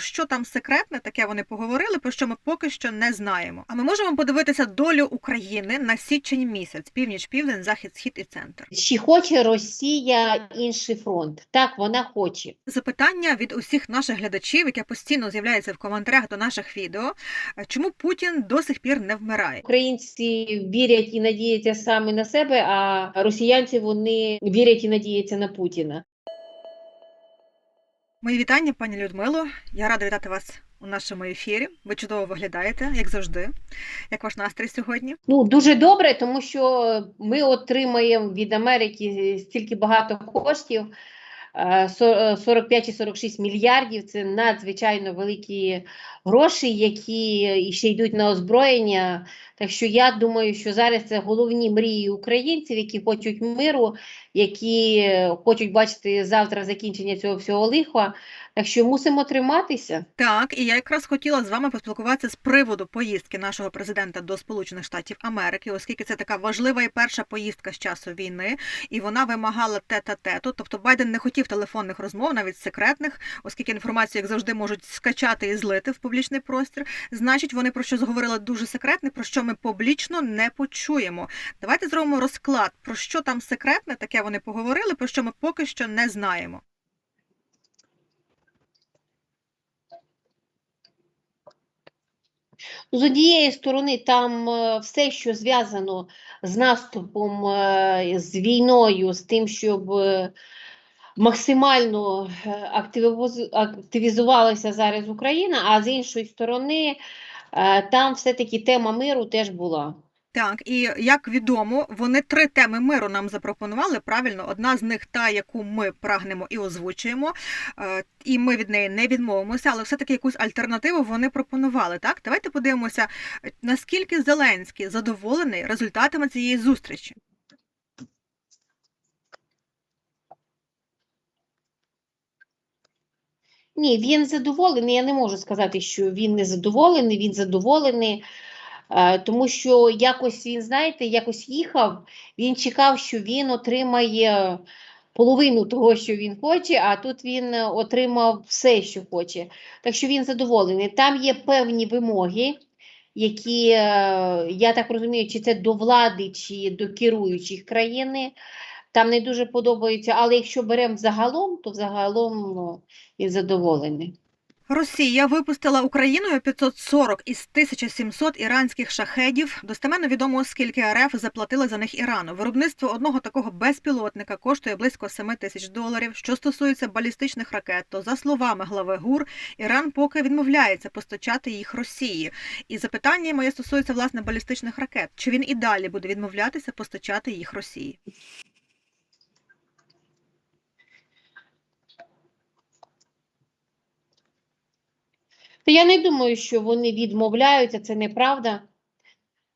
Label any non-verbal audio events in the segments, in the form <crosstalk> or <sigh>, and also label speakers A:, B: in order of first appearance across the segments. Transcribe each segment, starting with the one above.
A: що там секретне, таке вони поговорили, про що ми поки що не знаємо. А ми можемо подивитися долю України на січень місяць: північ, південь, захід, схід і центр.
B: Чи хоче Росія інший фронт? Так, вона хоче.
A: Запитання від усіх наших глядачів, яке постійно з'являється в коментарях до наших відео. Чому Путін до сих пір не вмирає?
B: Українці вірять і надіються саме на себе, а росіянці вони вірять і надіються на Путіна.
A: Мої вітання, пані Людмило. Я рада вітати вас у нашому ефірі. Ви чудово виглядаєте, як завжди. Як ваш настрій сьогодні?
B: Ну дуже добре, тому що ми отримаємо від Америки стільки багато коштів. е, со- е, 45 чи 46 мільярдів це надзвичайно великі гроші, які ще йдуть на озброєння. Так що я думаю, що зараз це головні мрії українців, які хочуть миру, які е, хочуть бачити завтра закінчення цього всього лиха. Так що мусимо триматися.
A: Так, і я якраз хотіла з вами поспілкуватися з приводу поїздки нашого президента до Сполучених Штатів Америки, оскільки це така важлива і перша поїздка з часу війни, і вона вимагала тет-а-тету. Тобто Байден не хотів телефонних розмов, навіть секретних, оскільки інформацію, як завжди, можуть скачати і злити в публічний простір. Значить, вони про щось говорили дуже секретне, про що ми публічно не почуємо. Давайте зробимо розклад, про що там секретне, таке вони поговорили, про що ми поки що не знаємо.
B: З однієї сторони, там е, все, що зв'язано з наступом, е, з війною, з тим, щоб е, максимально активізувалася зараз Україна, а з іншої сторони, там все-таки тема миру теж була.
A: Так, і як відомо, вони три теми миру нам запропонували. Правильно, одна з них та, яку ми прагнемо і озвучуємо, е, і ми від неї не відмовимося, але все-таки якусь альтернативу вони пропонували. Так, давайте подивимося, наскільки Зеленський задоволений результатами цієї зустрічі.
B: Ні, він задоволений. Я не можу сказати, що він не задоволений, він задоволений. Е, Тому що якось він, знаєте, якось їхав, він чекав, що він отримає половину того, що він хоче, а тут він отримав все, що хоче. Так що він задоволений. Там є певні вимоги, які, е, я так розумію, чи це до влади, чи до керуючих країни. Там не дуже подобаються, але якщо беремо загалом, то взагалом ну, він задоволений.
A: Росія випустила Україною 540 із 1700 іранських шахедів. Достеменно відомо, скільки РФ заплатили за них Ірану. Виробництво одного такого безпілотника коштує близько 7 тисяч доларів. Що стосується балістичних ракет, то за словами глави ГУР, Іран поки відмовляється постачати їх Росії. І запитання моє стосується власне балістичних ракет. Чи він і далі буде відмовлятися постачати їх Росії?
B: Та я не думаю, що вони відмовляються, це неправда.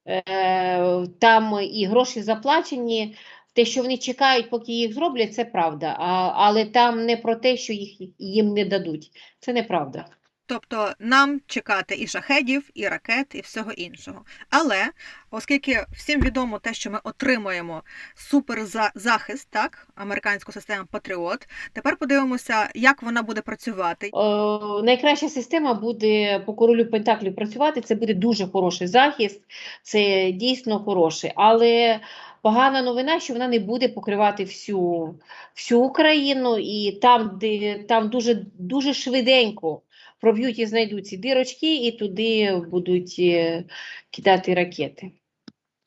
B: Е, Там і гроші заплачені. Те, що вони чекають, поки їх зроблять, це правда. А, але там не про те, що їх їм не дадуть. Це неправда.
A: Тобто нам чекати і шахедів, і ракет, і всього іншого. Але оскільки всім відомо те, що ми отримуємо суперзахист, так, американську систему Патріот, тепер подивимося, як вона буде працювати.
B: Е, найкраща система буде по королю Пентаклів працювати. Це буде дуже хороший захист, це дійсно хороше. Але погана новина, що вона не буде покривати всю, всю Україну, і там, де там дуже, дуже швиденько проб'ють і знайдуть ці дирочки, і туди будуть е, кидати ракети.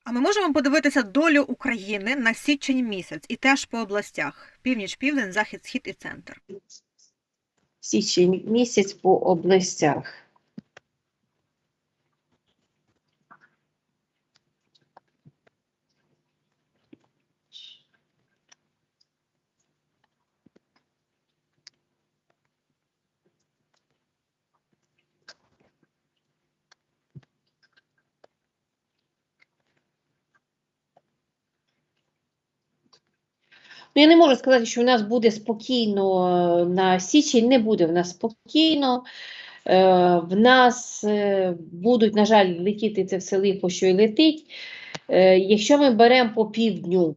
A: А ми можемо подивитися долю України на січень місяць і теж по областях: північ, південь, захід, схід і центр.
B: Січень місяць по областях. Ну, я не можу сказати, що в нас буде спокійно е, на січень, не буде в нас спокійно. Е, В нас е, будуть, на жаль, летіти це все лихо, що й летить. Якщо ми беремо по півдню,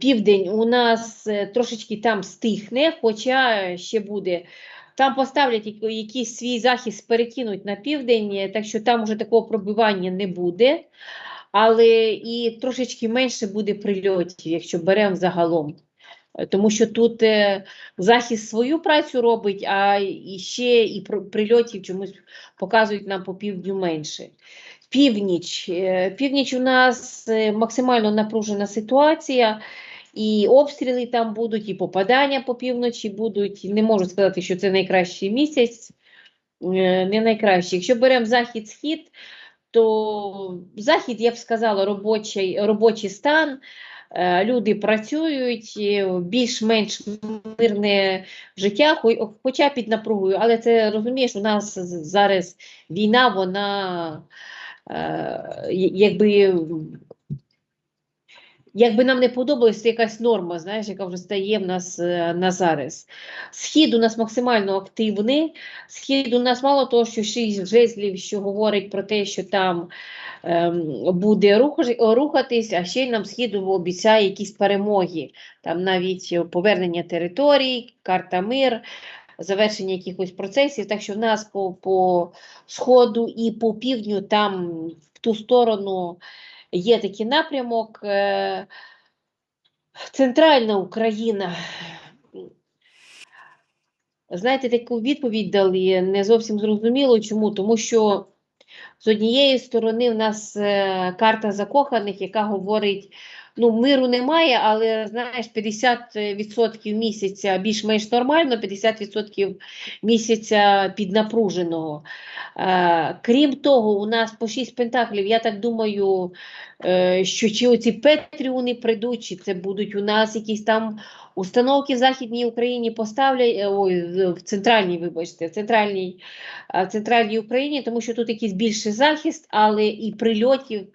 B: південь у нас трошечки там стихне, хоча ще буде. Там поставлять якийсь свій захист, перекинуть на південь, так що там вже такого пробивання не буде. Але і трошечки менше буде прильотів, якщо беремо загалом. Тому що тут е, захист свою працю робить, а і ще і прильотів чомусь показують нам по півдню менше. Північ. Е, Північ у нас е, максимально напружена ситуація, і обстріли там будуть, і попадання по півночі будуть. Не можу сказати, що це найкращий місяць, не найкращий. Якщо беремо захід-схід, то захід, я б сказала, робочий, робочий стан. Е, Люди працюють, більш-менш мирне життя, хоча під напругою, але це розумієш, у нас зараз війна, вона е, якби, якби нам не подобалось, це якась норма, знаєш, яка вже стає в нас е, на зараз. Схід у нас максимально активний. Схід у нас мало того, що шість жезлів, що говорить про те, що там ем, буде рух- рухатись, а ще й нам схід обіцяє якісь перемоги. Там навіть повернення територій, карта мир, завершення якихось процесів. Так що в нас по, по сходу і по півдню там в ту сторону є такий напрямок. Е, Центральна Україна. Знаєте, таку відповідь дали не зовсім зрозуміло. Чому? Тому що з однієї сторони в нас е, карта закоханих, яка говорить, ну, миру немає, але знаєш, 50% місяця більш-менш нормально, 50% місяця піднапруженого. Е, крім того, у нас по 6 пентаклів, я так думаю, е, що чи оці Петріони прийдуть, чи це будуть у нас якісь там установки в Західній Україні поставлять, е, ой, в- центральній, вибачте, в центральній, в центральній Україні, тому що тут якийсь більший захист, але і прильотів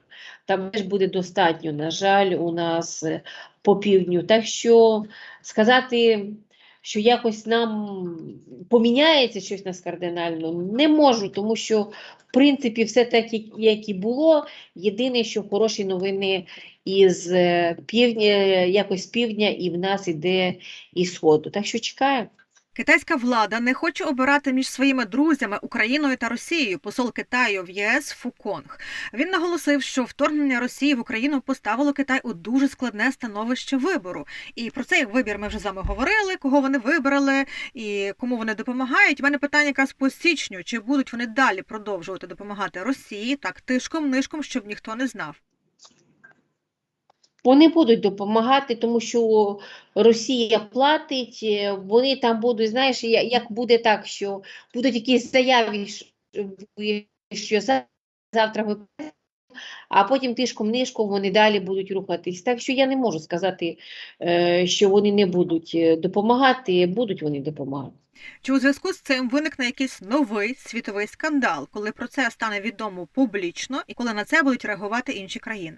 B: там теж буде достатньо, на жаль, у нас по півдню. Так що сказати, що якось нам поміняється щось нас кардинально, не можу, тому що в принципі все так, як- і було. Єдине, що хороші новини із е, півдня, якось півдня, і в нас іде із сходу. Так що чекаємо.
A: Китайська влада не хоче обирати між своїми друзями Україною та Росією. Посол Китаю в ЄС Фуконг. Він наголосив, що вторгнення Росії в Україну поставило Китай у дуже складне становище вибору. І про цей вибір ми вже з вами говорили, кого вони вибрали і кому вони допомагають. У мене питання якраз по січню: чи будуть вони далі продовжувати допомагати Росії так тишком нишком, щоб ніхто не знав?
B: Вони будуть допомагати, тому що Росія платить, е, вони там будуть, знаєш, як буде так, що будуть якісь заяви, що- що за- завтра ви, а потім тишком нишком вони далі будуть рухатись. Так що я не можу сказати, е, що вони не будуть е, допомагати, будуть вони допомагати.
A: Чи у зв'язку з цим виникне якийсь новий світовий скандал, коли про це стане відомо публічно і коли на це будуть реагувати інші країни?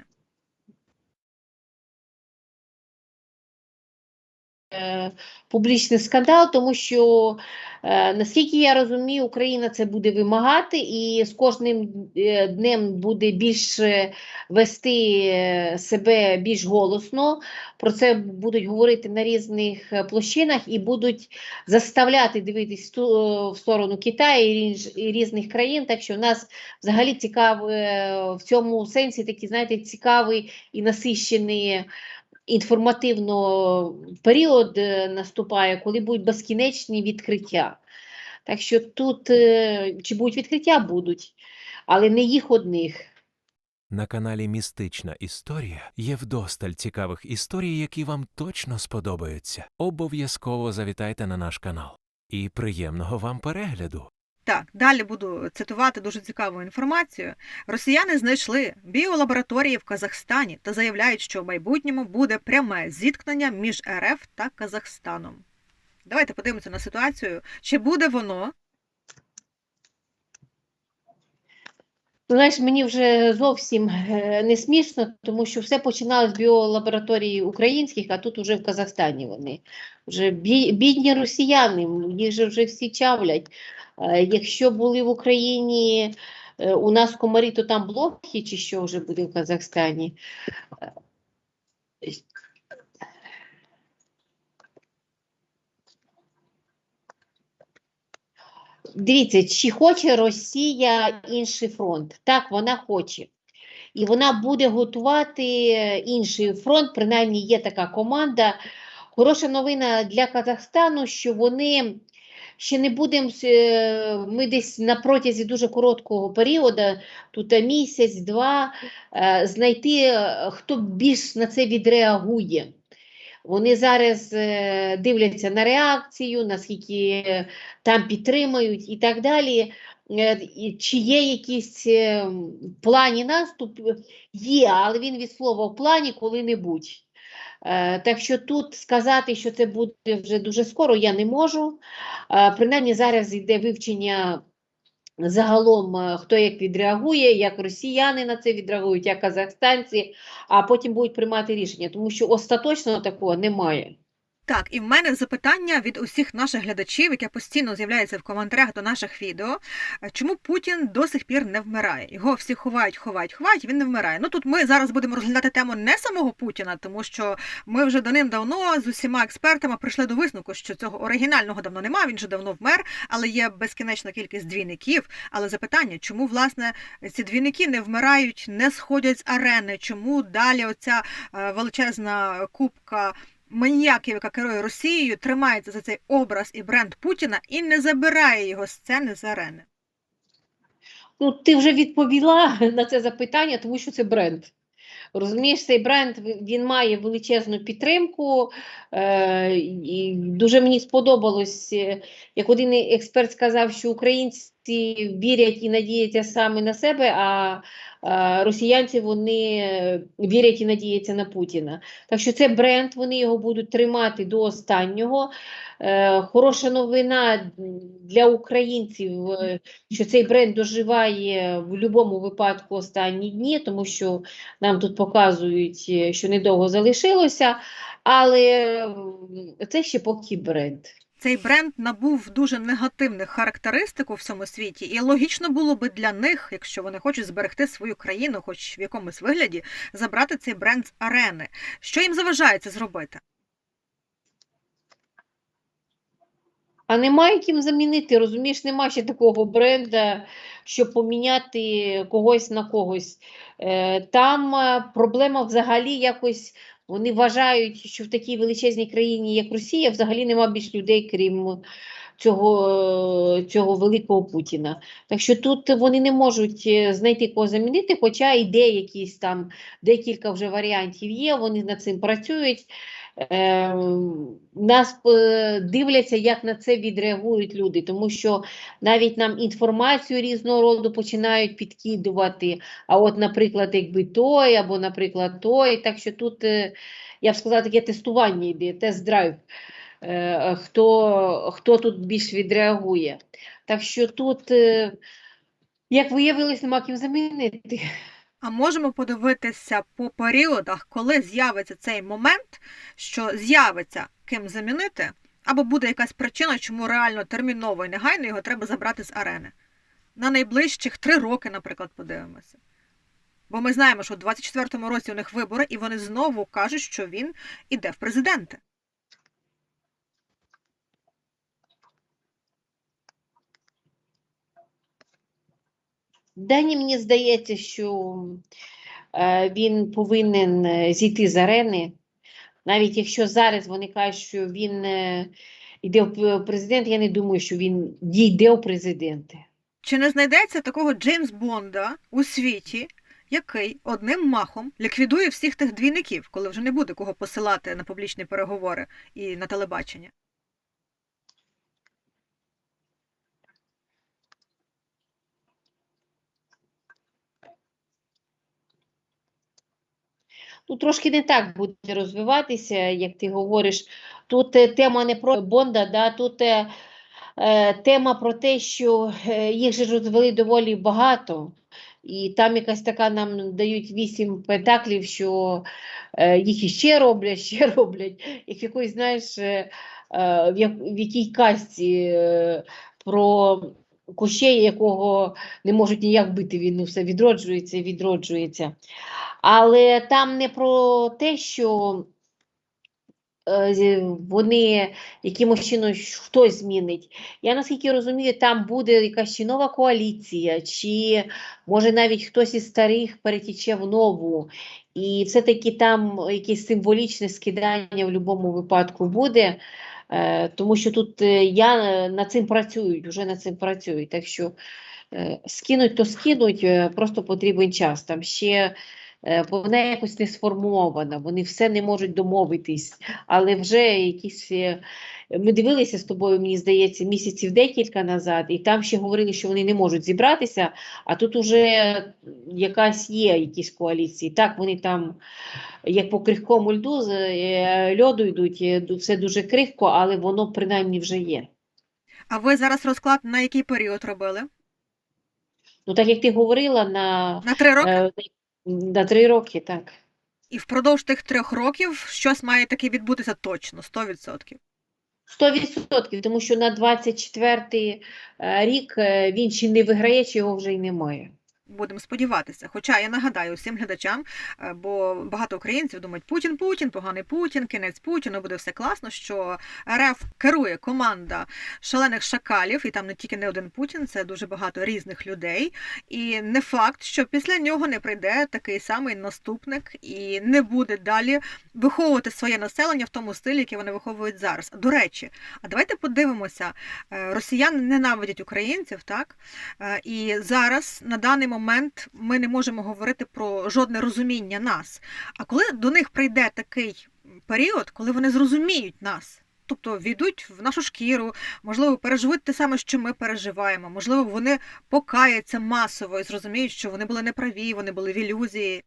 B: Публічний скандал, тому що, е, наскільки я розумію, Україна це буде вимагати, і з кожним е, днем буде більше вести е, себе більш голосно. Про це будуть говорити на різних е, площинах і будуть заставляти дивитись в е, сторону Китаю і різних країн. Так що в нас взагалі цікавий е, в цьому сенсі такий, знаєте, цікавий і насищений інформативно період е, наступає, коли будуть безкінечні відкриття. Так що тут е, чи будуть відкриття будуть, але не їх одних.
C: На каналі Містична Історія є вдосталь цікавих історій, які вам точно сподобаються. Обов'язково завітайте на наш канал. І приємного вам перегляду!
A: Так, далі буду цитувати дуже цікаву інформацію. Росіяни знайшли біолабораторії в Казахстані та заявляють, що в майбутньому буде пряме зіткнення між РФ та Казахстаном. Давайте подивимося на ситуацію. Чи буде воно?
B: Знаєш, мені вже зовсім е, не смішно, тому що все починалось з біолабораторії українських, а тут уже в Казахстані вони. Вже бідні росіяни, їх же вже всі чавлять. Е, якщо були в Україні е, у нас комарі, то там блохи чи що вже буде в Казахстані? Дивіться, чи хоче Росія інший фронт? Так, вона хоче. І вона буде готувати інший фронт, принаймні є така команда. Хороша новина для Казахстану, що вони ще не будемо, е, ми десь на протязі дуже короткого періоду, тут е, місяць, два, е, знайти, хто більш на це відреагує. Вони зараз дивляться на реакцію, наскільки там підтримують і так далі. Чи є якісь плані наступ? Є, але він від слова в плані коли-небудь. Е, Так що тут сказати, що це буде вже дуже скоро, я не можу. Е, Принаймні зараз йде вивчення загалом, е, хто як відреагує, як росіяни на це відреагують, як казахстанці, а потім будуть приймати рішення, тому що остаточного такого немає.
A: Так, і в мене запитання від усіх наших глядачів, яке постійно з'являється в коментарях до наших відео. Чому Путін до сих пір не вмирає? Його всі ховають, ховають, ховають, він не вмирає. Ну тут ми зараз будемо розглядати тему не самого Путіна, тому що ми вже давним-давно з усіма експертами прийшли до висновку, що цього оригінального давно немає, він вже давно вмер, але є безкінечна кількість двійників. Але запитання, чому власне ці двійники не вмирають, не сходять з арени? Чому далі оця е, величезна кубка маніяків, яка керує Росією, тримається за цей образ і бренд Путіна і не забирає його сцени з арени.
B: Ну, ти вже відповіла <laughs> на це запитання, тому що це бренд. Розумієш, цей бренд він має величезну підтримку. Е, і дуже мені сподобалось, е, як один експерт сказав, що українці вірять і надіються саме на себе, а, росіянці вони е, вірять і надіються на Путіна. Так що це бренд, вони його будуть тримати до останнього. Е, хороша новина для українців, е, що цей бренд доживає в будь-якому випадку останні дні, тому що нам тут показують, що недовго залишилося, але це ще поки бренд.
A: Цей бренд набув дуже негативних характеристик у всьому світі, і логічно було би для них, якщо вони хочуть зберегти свою країну, хоч в якомусь вигляді, забрати цей бренд з арени. Що їм заважає це зробити?
B: А немає ким замінити, розумієш, нема ще такого бренда, щоб поміняти когось на когось. Е, Там е, проблема взагалі якось, вони вважають, що в такій величезній країні, як Росія, взагалі нема більш людей, крім цього, цього великого Путіна. Так що тут вони не можуть е, знайти кого замінити, хоча ідеї якісь там, декілька вже варіантів є, вони над цим працюють. Е, нас дивляться, як на це відреагують люди, тому що навіть нам інформацію різного роду починають підкидувати. А от, наприклад, якби той, або, наприклад, той. Так що тут, е, я б сказала, таке тестування йде, тест-драйв. Е, Хто, хто тут більш відреагує. Так що тут, е, як виявилось, нема ким замінити.
A: А можемо подивитися по періодах, коли з'явиться цей момент, що з'явиться ким замінити, або буде якась причина, чому реально терміново і негайно його треба забрати з арени. На найближчих три роки, наприклад, подивимося. Бо ми знаємо, що у 24-му році у них вибори, і вони знову кажуть, що він іде в президенти.
B: Дані мені здається, що е, він повинен е, зійти з арени. Навіть якщо зараз вони кажуть, що він е, йде в президент, я не думаю, що він дійде у президенти.
A: Чи не знайдеться такого Джеймс Бонда у світі, який одним махом ліквідує всіх тих двійників, коли вже не буде кого посилати на публічні переговори і на телебачення?
B: Тут трошки не так буде розвиватися, як ти говориш. Тут е, тема не про Бонда, да, тут е, е, тема про те, що е, їх же розвели доволі багато. І там якась така нам дають вісім пентаклів, що е, їх іще роблять, <laughs> ще роблять. Як якось, знаєш, е, в, як, в якій казці е, про Кощея, якого не можуть ніяк бити, він ну, все відроджується відроджується. Але там не про те, що е, вони якимось чином хтось змінить. Я наскільки розумію, там буде якась чи нова коаліція, чи може навіть хтось із старих перетіче в нову. І все-таки там якесь символічне скидання в будь-якому випадку буде. Е, Тому що тут е, я над цим працюють, вже над цим працюють. Так що скинуть, то скинуть, просто потрібен час. Там ще вона якось не сформована, вони все не можуть домовитись, але вже якісь. е, Ми дивилися з тобою, мені здається, місяців декілька назад, і там ще говорили, що вони не можуть зібратися, а тут уже якась є якісь коаліції. Так, вони там, як по крихкому льду, е, льоду йдуть, е, все дуже крихко, але воно принаймні вже є.
A: А ви зараз розклад на який період робили?
B: Ну, так як ти говорила, на,
A: На три роки?
B: На три роки, так.
A: І впродовж тих трьох років щось має таке відбутися точно, 100%.
B: 100%, тому що на 24-й е, рік е, він чи не виграє, чи його вже й немає.
A: Будемо сподіватися. Хоча я нагадаю всім глядачам, е, бо багато українців думають, Путін, Путін, поганий Путін, кінець Путіну, буде все класно, що РФ керує команда шалених шакалів, і там не тільки не один Путін, це дуже багато різних людей. І не факт, що після нього не прийде такий самий наступник і не буде далі виховувати своє населення в тому стилі, який вони виховують зараз. До речі, а давайте подивимося, е, росіяни ненавидять українців, так? Е, І зараз на даний момент ми не можемо говорити про жодне розуміння нас. А коли до них прийде такий період, коли вони зрозуміють нас, тобто війдуть в нашу шкіру, можливо, переживуть те саме, що ми переживаємо, можливо, вони покаяться масово і зрозуміють, що вони були неправі, вони були в ілюзії.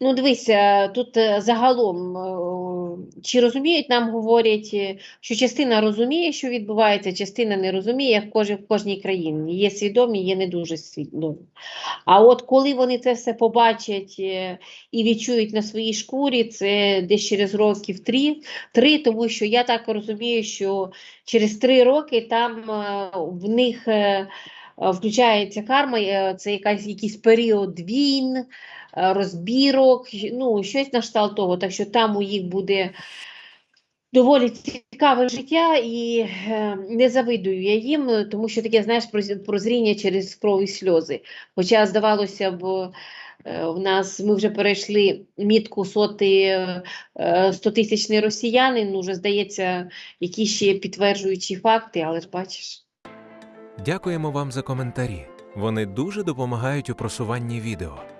B: Ну, дивися, тут е, загалом, е, чи розуміють, нам говорять, е, що частина розуміє, що відбувається, частина не розуміє, як в кожній, країні. Є свідомі, є не дуже свідомі. А от коли вони це все побачать е, і відчують на своїй шкурі, це десь через років три, три, тому що я так розумію, що через три роки там е, в них е, е, включається карма, е, це якась, якийсь період війн е, розбірок, ну, щось на кшталт того. Так що там у їх буде доволі цікаве життя і е, не завидую я їм, е, тому що таке, знаєш, проз- прозріння через кров і сльози. Хоча, здавалося б, е, в нас ми вже перейшли мітку соти е, 100-тисячний росіянин, ну, вже здається, які ще підтверджуючі факти, але ж бачиш.
C: Дякуємо вам за коментарі. Вони дуже допомагають у просуванні відео.